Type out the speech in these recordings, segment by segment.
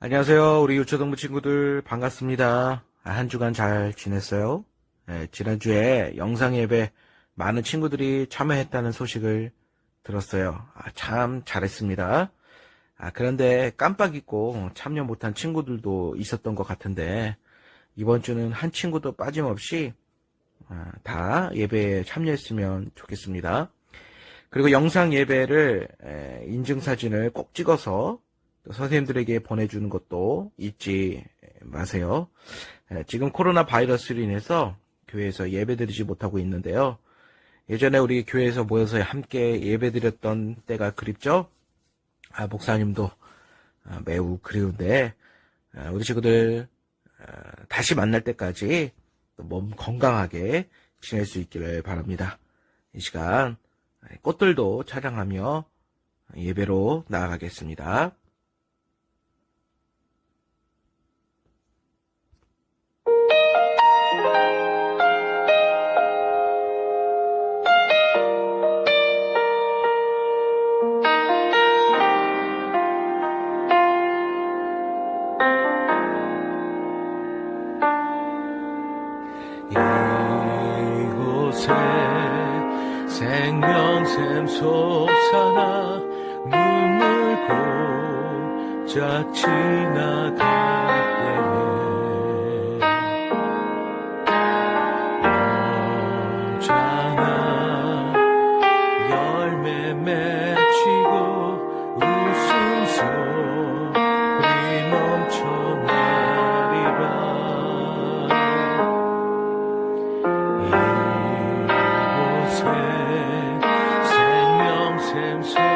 안녕하세요. 우리 유초동부 친구들 반갑습니다. 아, 한 주간 잘 지냈어요? 네, 지난주에 영상 예배 많은 친구들이 참여했다는 소식을 들었어요. 아, 참 잘했습니다. 아, 그런데 깜빡 잊고 참여 못한 친구들도 있었던 것 같은데 이번 주는 한 친구도 빠짐없이 아, 다 예배에 참여했으면 좋겠습니다. 그리고 영상 예배를 에, 인증사진을 꼭 찍어서 또 선생님들에게 보내주는 것도 잊지 마세요. 에, 지금 코로나 바이러스로 인해서 교회에서 예배드리지 못하고 있는데요. 예전에 우리 교회에서 모여서 함께 예배드렸던 때가 그립죠? 아, 목사님도 아, 매우 그리운데 아, 우리 친구들 아, 다시 만날 때까지 또몸 건강하게 지낼 수 있기를 바랍니다. 이 시간 꽃들도 찬양하며 예배로 나아가겠습니다. 생명샘 솟아나 눈물 고짝 지나갈 때에 오잖아. 열매 맺히고 웃음 소리 넘쳐나리라. 이곳에 생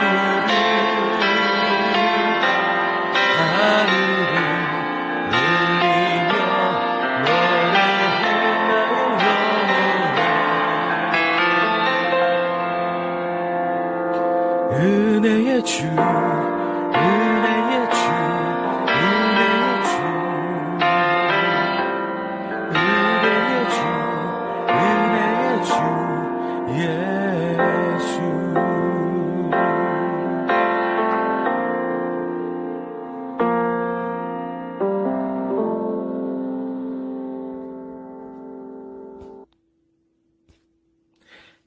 예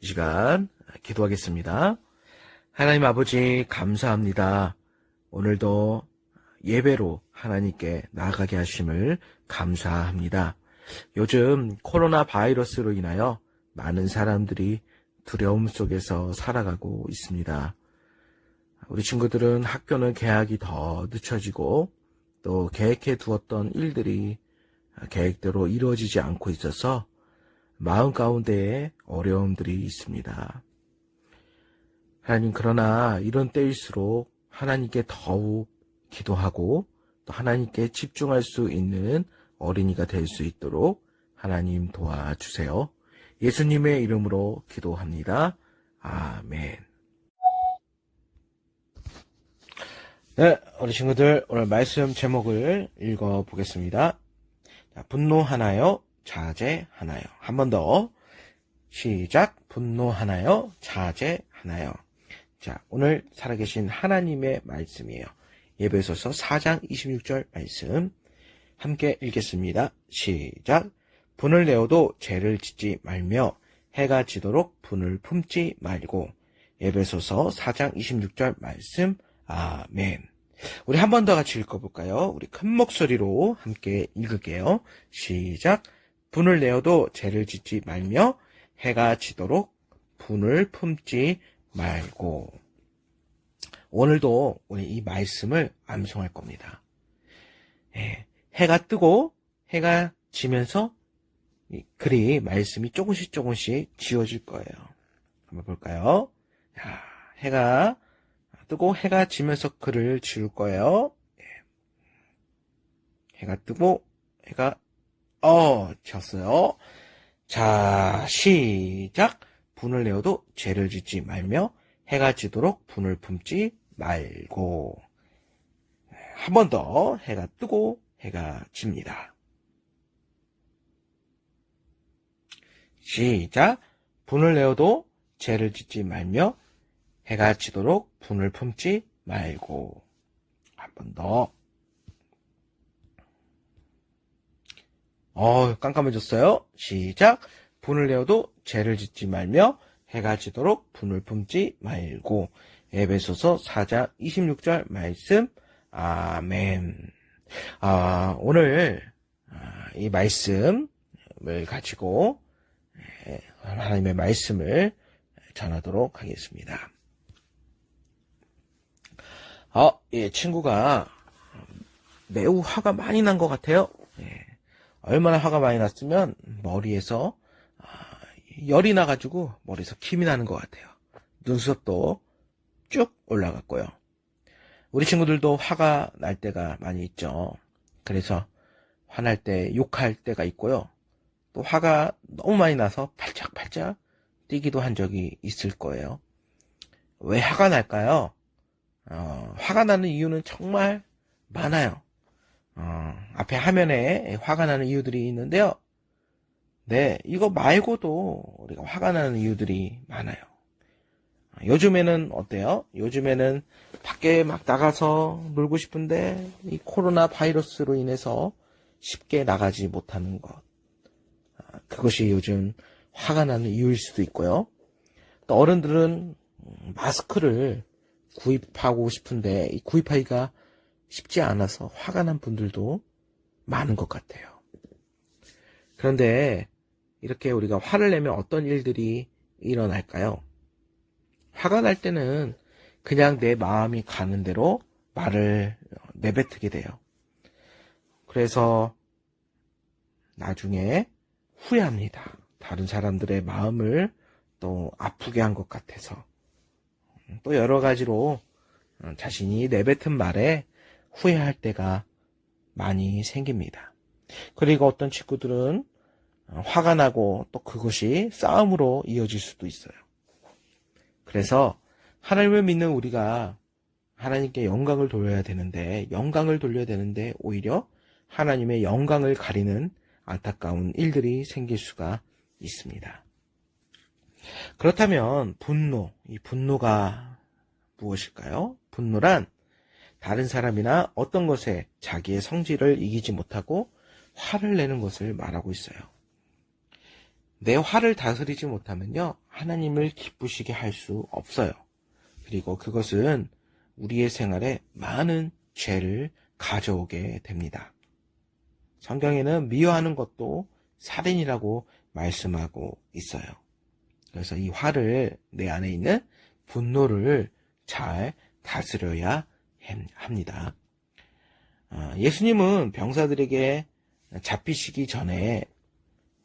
이 시간 기도하겠습니다. 하나님 아버지 감사합니다. 오늘도 예배로 하나님께 나아가게 하심을 감사합니다. 요즘 코로나 바이러스로 인하여 많은 사람들이 두려움 속에서 살아가고 있습니다. 우리 친구들은 학교는 개학이 더 늦춰지고 또 계획해 두었던 일들이 계획대로 이루어지지 않고 있어서 마음 가운데에 어려움들이 있습니다. 하나님, 그러나 이런 때일수록 하나님께 더욱 기도하고 또 하나님께 집중할 수 있는 어린이가 될 수 있도록 하나님 도와주세요. 예수님의 이름으로 기도합니다. 아멘. 네, 우리 친구들 오늘 말씀 제목을 읽어 보겠습니다. 자, 분노하나요? 자제하나요? 한 번 더. 시작. 분노하나요? 자제하나요? 자, 오늘 살아계신 하나님의 말씀이에요. 예배소서 4장 26절 말씀. 함께 읽겠습니다. 시작. 분을 내어도 죄를 짓지 말며 해가 지도록 분을 품지 말고. 예배소서 4장 26절 말씀. 아멘. 우리 한 번 더 같이 읽어볼까요? 우리 큰 목소리로 함께 읽을게요. 시작. 분을 내어도 죄를 짓지 말며 해가 지도록 분을 품지 말고. 오늘도 우리 이 말씀을 암송할 겁니다. 예, 해가 뜨고 해가 지면서 이 글이 말씀이 조금씩 조금씩 지워질 거예요. 한번 볼까요? 자, 해가 뜨고 해가 지면서 글을 지울 거예요. 예. 해가 뜨고 해가 어 졌어요. 자 시작 분을 내어도 죄를 짓지 말며 해가 지도록 분을 품지 말고 한 번 더 해가 뜨고 해가 집니다. 시작 분을 내어도 죄를 짓지 말며 해가 지도록 분을 품지 말고 한 번 더. 어, 깜깜해졌어요. 시작. 분을 내어도 죄를 짓지 말며 해가 지도록 분을 품지 말고 에베소서 4장 26절 말씀 아멘. 아, 오늘 아, 이 말씀을 가지고 예, 하나님의 말씀을 전하도록 하겠습니다. 아, 예, 친구가 매우 화가 많이 난 것 같아요. 예, 얼마나 화가 많이 났으면 머리에서 아, 열이 나가지고 머리에서 김이 나는 것 같아요. 눈썹도 쭉 올라갔고요. 우리 친구들도 화가 날 때가 많이 있죠. 그래서 화날 때 욕할 때가 있고요. 또 화가 너무 많이 나서 팔짝팔짝 뛰기도 한 적이 있을 거예요. 왜 화가 날까요? 어, 화가 나는 이유는 정말 많아요. 어, 앞에 화면에 화가 나는 이유들이 있는데요. 네, 이거 말고도 우리가 화가 나는 이유들이 많아요. 요즘에는 어때요? 요즘에는 밖에 막 나가서 놀고 싶은데 이 코로나 바이러스로 인해서 쉽게 나가지 못하는 것. 아, 그것이 요즘 화가 나는 이유일 수도 있고요. 또 어른들은 마스크를 구입하고 싶은데 이 구입하기가 쉽지 않아서 화가 난 분들도 많은 것 같아요. 그런데 이렇게 우리가 화를 내면 어떤 일들이 일어날까요? 화가 날 때는 그냥 내 마음이 가는 대로 말을 내뱉게 돼요. 그래서 나중에 후회합니다. 다른 사람들의 마음을 또 아프게 한 것 같아서. 또 여러 가지로 자신이 내뱉은 말에 후회할 때가 많이 생깁니다. 그리고 어떤 친구들은 화가 나고 또 그것이 싸움으로 이어질 수도 있어요. 그래서 하나님을 믿는 우리가 하나님께 영광을 돌려야 되는데 영광을 돌려야 되는데 오히려 하나님의 영광을 가리는 안타까운 일들이 생길 수가 있습니다. 그렇다면 분노, 이 분노가 무엇일까요? 분노란 다른 사람이나 어떤 것에 자기의 성질을 이기지 못하고 화를 내는 것을 말하고 있어요. 내 화를 다스리지 못하면요, 하나님을 기쁘시게 할 수 없어요. 그리고 그것은 우리의 생활에 많은 죄를 가져오게 됩니다. 성경에는 미워하는 것도 살인이라고 말씀하고 있어요. 그래서 이 화를 내 안에 있는 분노를 잘 다스려야 합니다. 아, 예수님은 병사들에게 잡히시기 전에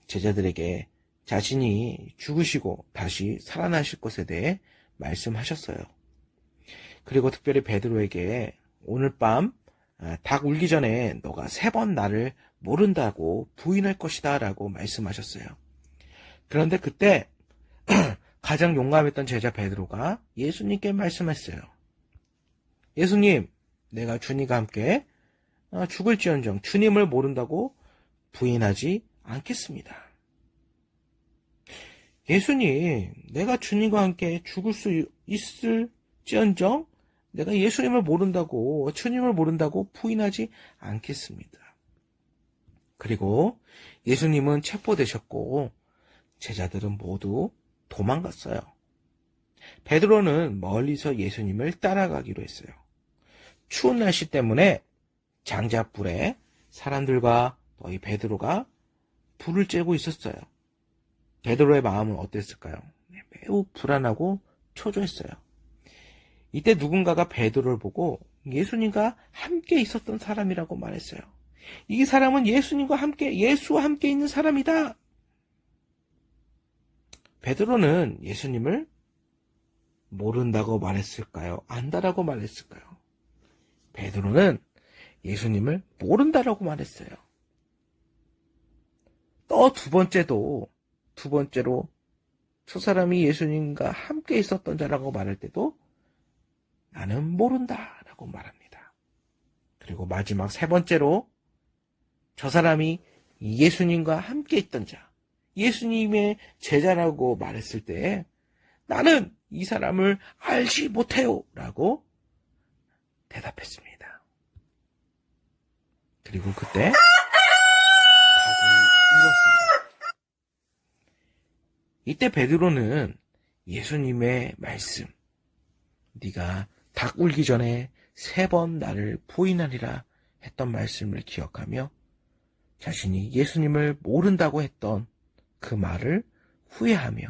제자들에게 자신이 죽으시고 다시 살아나실 것에 대해 말씀하셨어요. 그리고 특별히 베드로에게 오늘 밤 닭 울기 전에 너가 세 번 나를 모른다고 부인할 것이다 라고 말씀하셨어요. 그런데 그때 가장 용감했던 제자 베드로가 예수님께 말씀했어요. 예수님, 내가 주님과 함께 죽을지언정 주님을 모른다고 부인하지 않겠습니다. 예수님, 내가 주님과 함께 죽을 수 있을지언정 내가 예수님을 모른다고, 주님을 모른다고 부인하지 않겠습니다. 그리고 예수님은 체포되셨고, 제자들은 모두 도망갔어요. 베드로는 멀리서 예수님을 따라가기로 했어요. 추운 날씨 때문에 장작불에 사람들과 너희 베드로가 불을 쬐고 있었어요. 베드로의 마음은 어땠을까요? 네, 매우 불안하고 초조했어요. 이때 누군가가 베드로를 보고 예수님과 함께 있었던 사람이라고 말했어요. 이 사람은 예수님과 함께 예수와 함께 있는 사람이다. 베드로는 예수님을 모른다고 말했을까요? 안다라고 말했을까요? 베드로는 예수님을 모른다라고 말했어요. 또 두 번째도 두 번째로 저 사람이 예수님과 함께 있었던 자라고 말할 때도 나는 모른다라고 말합니다. 그리고 마지막 세 번째로 저 사람이 예수님과 함께 있던 자, 예수님의 제자라고 말했을 때 나는 이 사람을 알지 못해요 라고 대답했습니다. 그리고 그때 닭이 울었습니다. 이때 베드로는 예수님의 말씀, 네가 닭 울기 전에 세 번 나를 부인하리라 했던 말씀을 기억하며 자신이 예수님을 모른다고 했던 그 말을 후회하며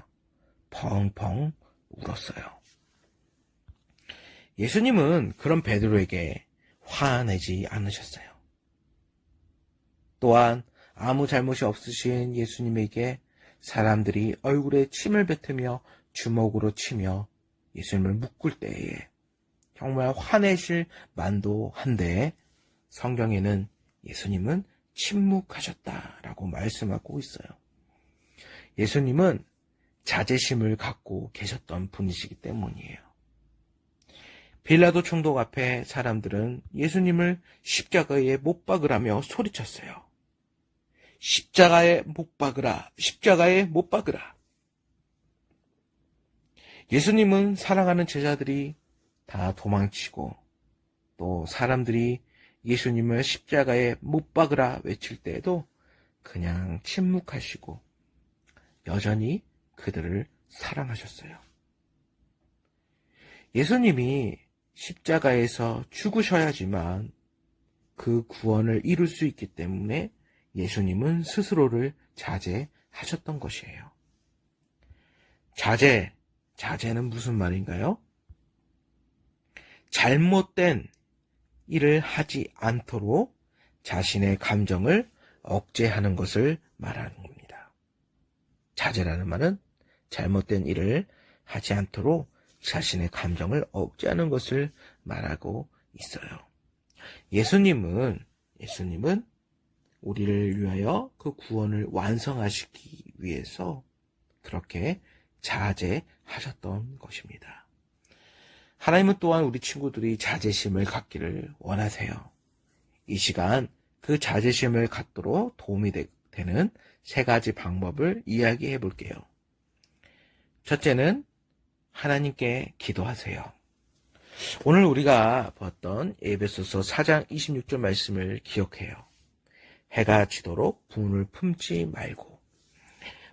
펑펑 울었어요. 예수님은 그런 베드로에게 화내지 않으셨어요. 또한 아무 잘못이 없으신 예수님에게 사람들이 얼굴에 침을 뱉으며 주먹으로 치며 예수님을 묶을 때에 정말 화내실 만도 한데 성경에는 예수님은 침묵하셨다라고 말씀하고 있어요. 예수님은 자제심을 갖고 계셨던 분이시기 때문이에요. 빌라도 총독 앞에 사람들은 예수님을 십자가에 못 박으라며 소리쳤어요. 십자가에 못 박으라, 십자가에 못 박으라. 예수님은 사랑하는 제자들이 다 도망치고 또 사람들이 예수님을 십자가에 못 박으라 외칠 때에도 그냥 침묵하시고 여전히 그들을 사랑하셨어요. 예수님이 십자가에서 죽으셔야지만 그 구원을 이룰 수 있기 때문에 예수님은 스스로를 자제하셨던 것이에요. 자제, 자제는 무슨 말인가요? 잘못된 일을 하지 않도록 자신의 감정을 억제하는 것을 말하는 겁니다. 자제라는 말은 잘못된 일을 하지 않도록 자신의 감정을 억제하는 것을 말하고 있어요. 예수님은, 예수님은 우리를 위하여 그 구원을 완성하시기 위해서 그렇게 자제하셨던 것입니다. 하나님은 또한 우리 친구들이 자제심을 갖기를 원하세요. 이 시간 그 자제심을 갖도록 도움이 되 는 세 가지 방법을 이야기해 볼게요. 첫째는 하나님께 기도하세요. 오늘 우리가 봤던 에베소서 4장 26절 말씀을 기억해요. 해가 지도록 분을 품지 말고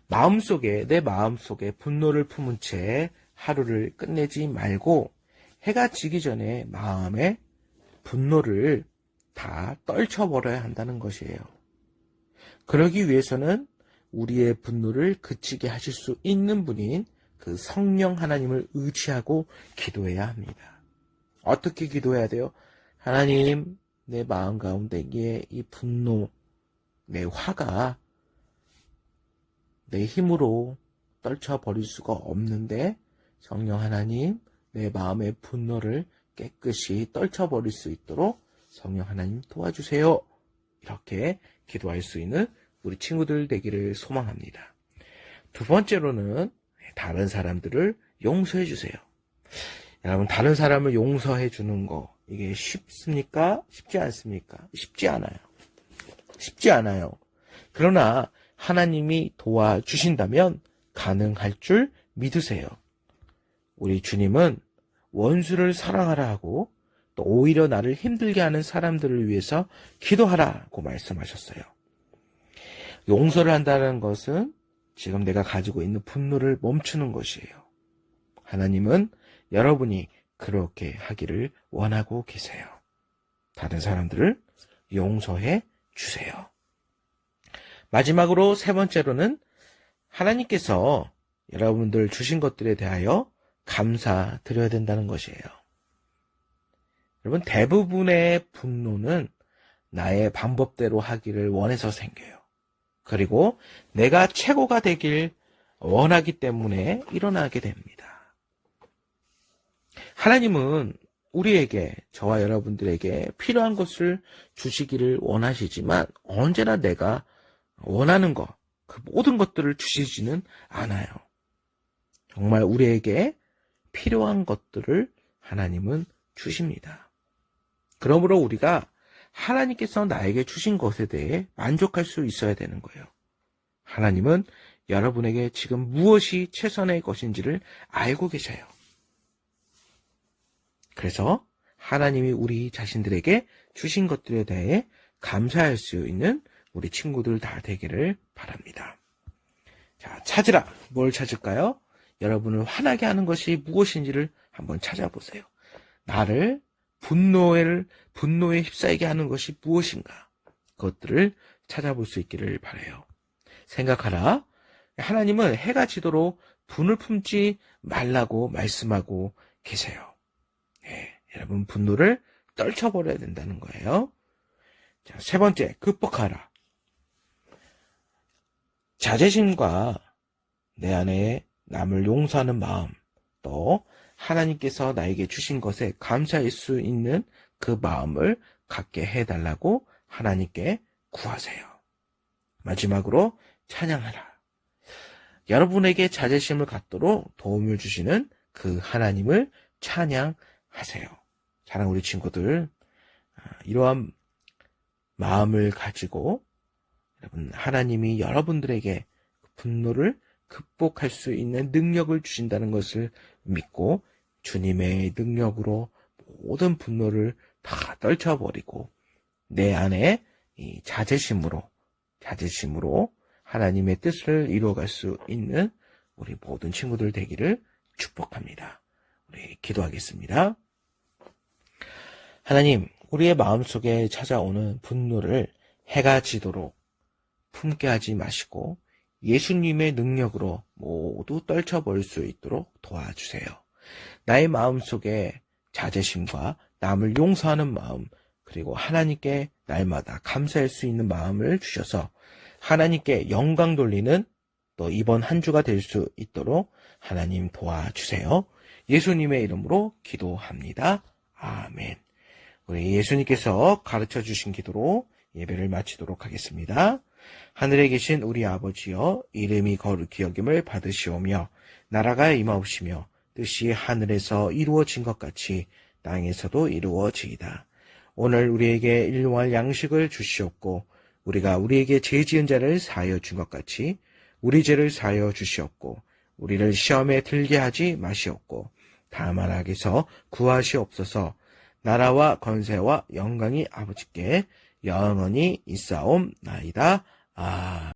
마음속에, 내 마음속에 분노를 품은 채 하루를 끝내지 말고 해가 지기 전에 마음에 분노를 다 떨쳐버려야 한다는 것이에요. 그러기 위해서는 우리의 분노를 그치게 하실 수 있는 분인 그 성령 하나님을 의지하고 기도해야 합니다. 어떻게 기도해야 돼요? 하나님, 내 마음 가운데에 이 분노, 내 화가 내 힘으로 떨쳐버릴 수가 없는데 성령 하나님, 내 마음의 분노를 깨끗이 떨쳐버릴 수 있도록 성령 하나님 도와주세요. 이렇게 기도할 수 있는 우리 친구들 되기를 소망합니다. 두 번째로는 다른 사람들을 용서해 주세요. 여러분, 다른 사람을 용서해 주는 거, 이게 쉽습니까? 쉽지 않습니까? 쉽지 않아요. 쉽지 않아요. 그러나 하나님이 도와주신다면 가능할 줄 믿으세요. 우리 주님은 원수를 사랑하라 하고 또 오히려 나를 힘들게 하는 사람들을 위해서 기도하라고 말씀하셨어요. 용서를 한다는 것은 지금 내가 가지고 있는 분노를 멈추는 것이에요. 하나님은 여러분이 그렇게 하기를 원하고 계세요. 다른 사람들을 용서해 주세요. 마지막으로 세 번째로는 하나님께서 여러분들 주신 것들에 대하여 감사드려야 된다는 것이에요. 여러분, 대부분의 분노는 나의 방법대로 하기를 원해서 생겨요. 그리고 내가 최고가 되길 원하기 때문에 일어나게 됩니다. 하나님은 우리에게, 저와 여러분들에게 필요한 것을 주시기를 원하시지만 언제나 내가 원하는 것, 그 모든 것들을 주시지는 않아요. 정말 우리에게 필요한 것들을 하나님은 주십니다. 그러므로 우리가 하나님께서 나에게 주신 것에 대해 만족할 수 있어야 되는 거예요. 하나님은 여러분에게 지금 무엇이 최선의 것인지를 알고 계셔요. 그래서 하나님이 우리 자신들에게 주신 것들에 대해 감사할 수 있는 우리 친구들 다 되기를 바랍니다. 자, 찾으라. 뭘 찾을까요? 여러분을 화나게 하는 것이 무엇인지를 한번 찾아보세요. 나를 분노를, 분노에 휩싸이게 하는 것이 무엇인가? 그것들을 찾아볼 수 있기를 바래요. 생각하라. 하나님은 해가 지도록 분을 품지 말라고 말씀하고 계세요. 네, 여러분 분노를 떨쳐버려야 된다는 거예요. 자, 세 번째, 극복하라. 자제심과 내 안에 남을 용서하는 마음, 또 하나님께서 나에게 주신 것에 감사할 수 있는 그 마음을 갖게 해달라고 하나님께 구하세요. 마지막으로 찬양하라. 여러분에게 자제심을 갖도록 도움을 주시는 그 하나님을 찬양하세요. 사랑 우리 친구들, 아, 이러한 마음을 가지고 여러분 하나님이 여러분들에게 분노를 극복할 수 있는 능력을 주신다는 것을 믿고 주님의 능력으로 모든 분노를 다 떨쳐버리고 내 안에 이 자제심으로 자제심으로 하나님의 뜻을 이루어갈 수 있는 우리 모든 친구들 되기를 축복합니다. 우리 기도하겠습니다. 하나님, 우리의 마음속에 찾아오는 분노를 해가 지도록 품게 하지 마시고 예수님의 능력으로 모두 떨쳐버릴 수 있도록 도와주세요. 나의 마음 속에 자제심과 남을 용서하는 마음, 그리고 하나님께 날마다 감사할 수 있는 마음을 주셔서 하나님께 영광 돌리는 또 이번 한 주가 될 수 있도록 하나님 도와주세요. 예수님의 이름으로 기도합니다. 아멘. 우리 예수님께서 가르쳐 주신 기도로 예배를 마치도록 하겠습니다. 하늘에 계신 우리 아버지여 이름이 거룩히 여김을 받으시오며 나라가 임하옵시며 뜻이 하늘에서 이루어진 것 같이 땅에서도 이루어지이다. 오늘 우리에게 일용할 양식을 주시옵고 우리가 우리에게 죄 지은 자를 사하여 준 것 같이 우리 죄를 사하여 주시옵고 우리를 시험에 들게 하지 마시옵고 다만 악에서 구하시옵소서 나라와 건세와 영광이 아버지께 영원히 있사옵나이다. 아.